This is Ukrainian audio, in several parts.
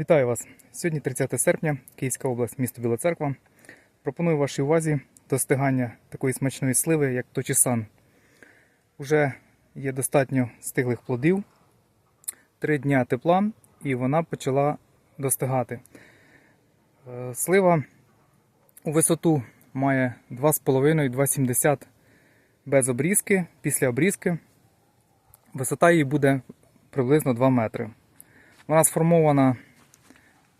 Вітаю вас! Сьогодні 30 серпня, Київська область, місто Біла Церква. Пропоную вашій увазі достигання такої смачної сливи, як Точісан. Уже є достатньо стиглих плодів, три дня тепла, і вона почала достигати. Е, Слива у висоту має 2,5-2,70 без обрізки. Після обрізки висота її буде приблизно 2 метри. Вона сформована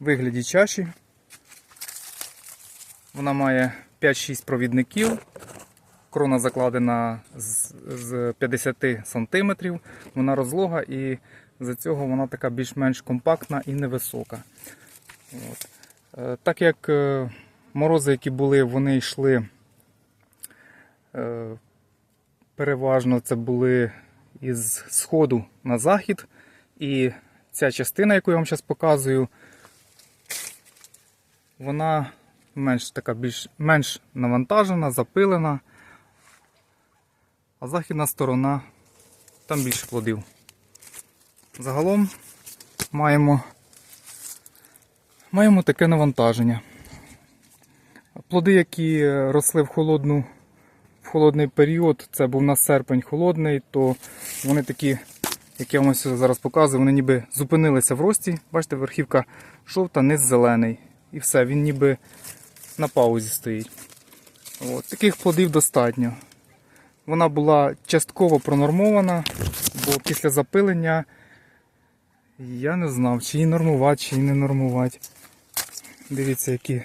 вигляді чаші. Вона має 5-6 провідників. Крона закладена з, з 50 см. Вона розлога і за цього вона така більш-менш компактна і невисока. От. Е, Так як е, морози, які були, вони йшли е, переважно це були із сходу на захід. І ця частина, яку я вам зараз показую, вона менш така більш менш навантажена, запилена. А західна сторона там більше плодів. Загалом маємо, маємо таке навантаження. Плоди, які росли в холодну, в холодний період, це був на серпень холодний, то вони такі, як я вам зараз показую, вони ніби зупинилися в рості. Бачите, верхівка жовта, низ зелений. І все, він ніби на паузі стоїть. От, таких плодів достатньо. Вона була частково пронормована, бо після запилення я не знав, чи її нормувати, чи її не нормувати. Дивіться, які.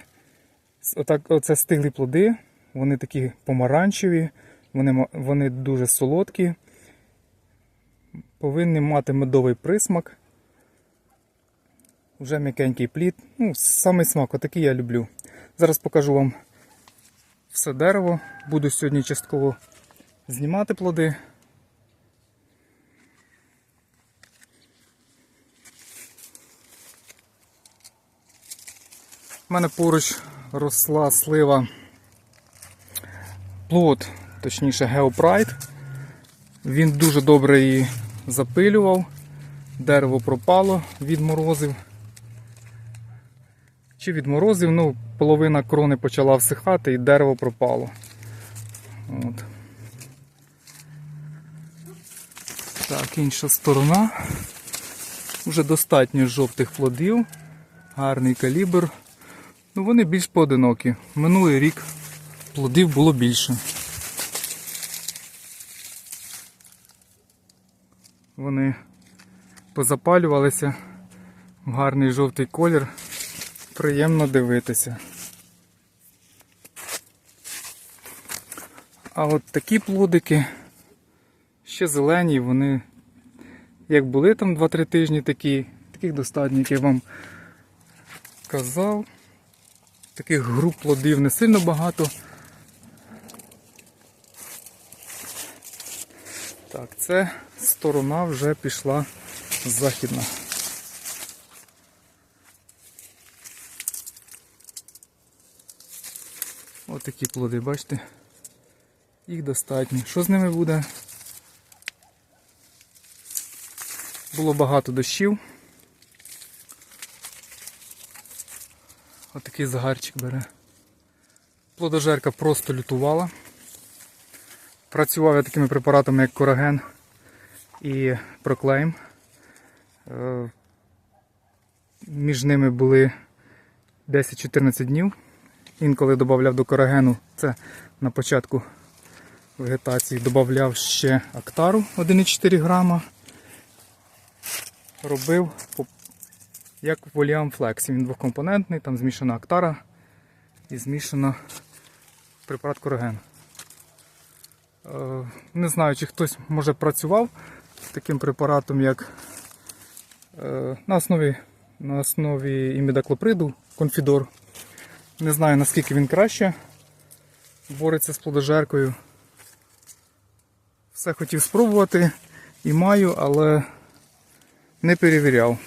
Отак, оце стиглі плоди, вони такі помаранчеві, вони, вони дуже солодкі, повинні мати медовий присмак. Вже м'якенький плід. Ну, самий смак, отакий я люблю. Зараз покажу вам все дерево. Буду сьогодні частково знімати плоди. У мене поруч росла слива плод, точніше Геопрайд. Він дуже добре її запилював. Дерево пропало від морозив. Чи від морозив, ну, половина крони почала всихати і дерево пропало. От. Так, інша сторона. Вже достатньо жовтих плодів. Гарний калібр. Ну, вони більш поодинокі. Минулий рік плодів було більше. Вони позапалювалися в гарний жовтий колір. Приємно дивитися. А от такі плодики ще зелені, вони як були там 2-3 тижні такі, таких достатньо, як я вам казав. Таких груп плодів не сильно багато. Так, це сторона вже пішла західна. Такі плоди, бачите? Їх достатньо. Що з ними буде? Було багато дощів. Отакий загарчик бере. Плодожерка просто лютувала. Працював я такими препаратами, як Кораген і Проклейм. Е, Між ними були 10-14 днів. Інколи додавав до корагену, це на початку вегетації, додавав ще актару 1,4 грама. Робив як в Оліам Флексі. Він двокомпонентний, там змішана актара і змішано препарат кораген. Е, Не знаю, чи хтось може працював з таким препаратом, як е, на основі, на основі імідаклоприду, конфідор. Не знаю наскільки він краще бореться з плодожеркою. Все хотів спробувати і маю, але не перевіряв.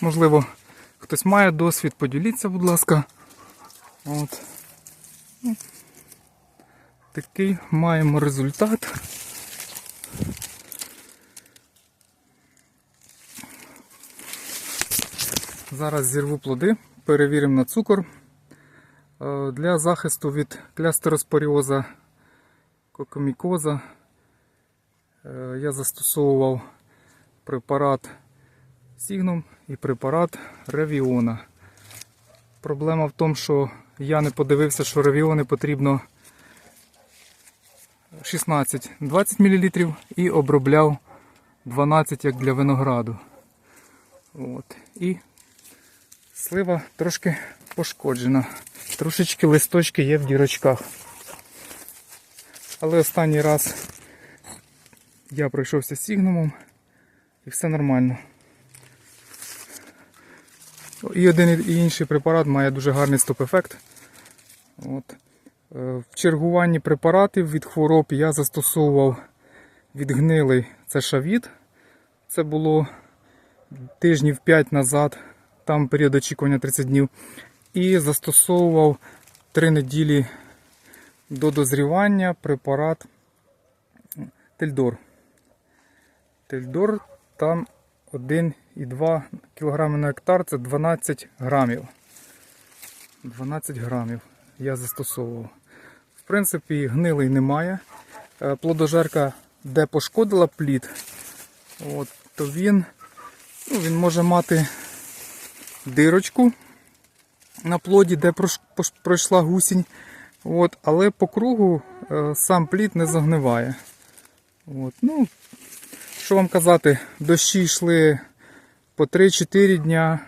Можливо, хтось має досвід, поділіться, будь ласка. От. Ну, Такий маємо результат. Зараз зірву плоди, перевіримо на цукор. Е, Для захисту від клястероспоріоза, кокомікоза е, я застосовував препарат Сігнум і препарат Ревіона. Проблема в тому, що я не подивився, що Ревіони потрібно 16-20 мл і обробляв 12 як для винограду. От. І слива трошки пошкоджена. Трошечки листочки є в дірочках. Але останній раз я пройшовся з сігнумом і все нормально. І один і інший препарат має дуже гарний стоп-ефект. Е, В чергуванні препаратів від хвороб я застосовував відгнилий це шавіт. Це було тижнів 5 назад, там період очікування 30 днів. І застосовував 3 неділі до дозрівання препарат Тельдор. Тельдор там 1,2 кг на гектар це 12 грамів. 12 грамів я застосовував. В принципі, гнилий немає. Е, Плодожерка, де пошкодила плід, от, то він, ну, він може мати дирочку на плоді, де пройшла гусінь. От, але по кругу е, сам плід не загниває. От, ну, що вам казати, дощі йшли по 3-4 дня,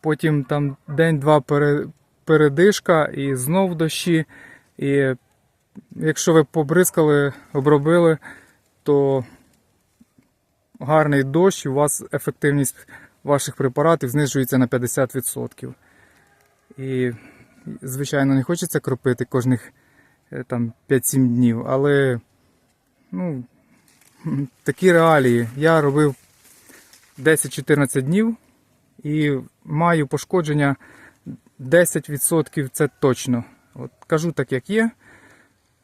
потім там день-два передишка і знов дощі. І якщо ви побризкали, обробили, то гарний дощ, у вас ефективність ваших препаратів знижується на 50%. І, звичайно, не хочеться кропити кожних е, там 5-7 днів, але ну, такі реалії. Я робив 10-14 днів і маю пошкодження 10% це точно. От, кажу так, як є.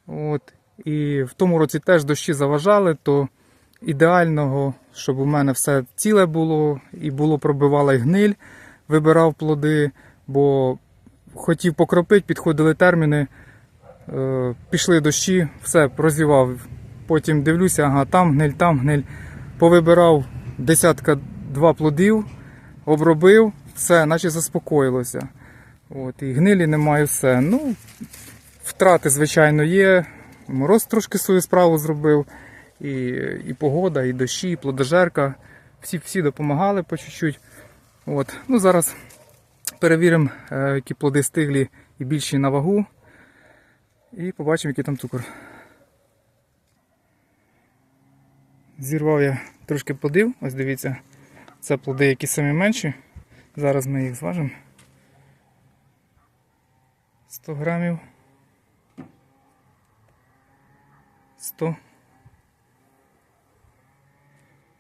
От, і в тому році теж дощі заважали, то ідеального, щоб у мене все ціле було, і було пробивала й гниль, вибирав плоди, бо хотів покропити, підходили терміни, е, пішли дощі, все, прозівав. Потім дивлюся, ага, там гниль, там гниль. Повибирав десятка два плодів, обробив, все, наче заспокоїлося. От, і гнилі немає все. Ну, втрати, звичайно, є. Мороз трошки свою справу зробив. І, і погода, і дощі, і плодожерка. Всі, всі допомагали по чуть-чуть. От. Ну, зараз перевіримо, е, які плоди стиглі і більші на вагу. І побачимо, який там цукор. Зірвав я трошки плодів, ось дивіться, це плоди, які самі менші. Зараз ми їх зважимо. 100 грамів. 100.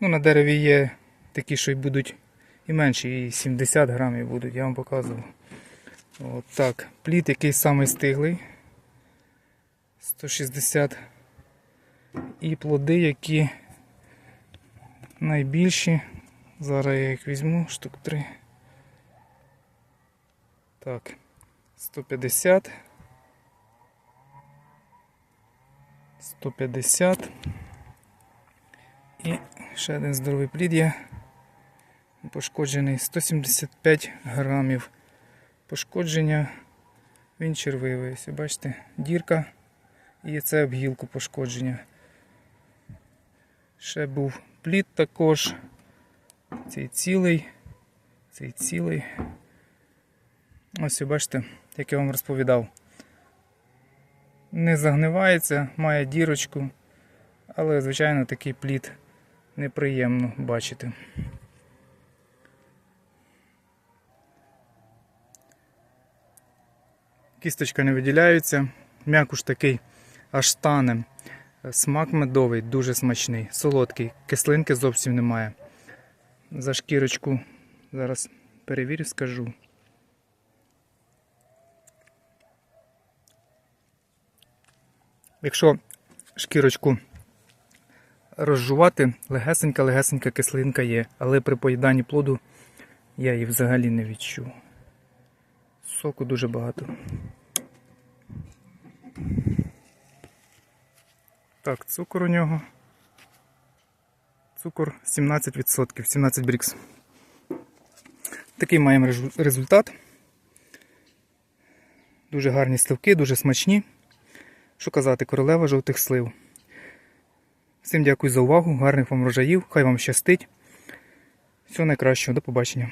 Ну, на дереві є такі, що й будуть і менші, і 70 грамів будуть, я вам показував. От так, плід який самий стиглий. 160. І плоди, які найбільші. Зараз я їх візьму, штук 3. Так, 150. 150. І ще один здоровий плід є. Пошкоджений 175 грамів. Пошкодження він червивий. Ось, бачите, дірка і це об гілку пошкодження. Ще був плід також. Цей цілий, цей цілий. Ось бачите, як я вам розповідав. Не загнивається, має дірочку, але, звичайно, такий плід неприємно бачити. Кісточка не виділяється, м'якуш такий аж тане. Смак медовий, дуже смачний, солодкий, кислинки зовсім немає. За шкірочку зараз перевірю, скажу. Якщо шкірочку розжувати, легесенька-легесенька кислинка є, але при поїданні плоду я її взагалі не відчув. Соку дуже багато. Так, цукор у нього. Цукор 17%, 17 брікс. Такий маємо результат. Дуже гарні сливки, дуже смачні. Що казати, королева жовтих слив. Всім дякую за увагу, гарних вам врожаїв, хай вам щастить. Всього найкращого, до побачення.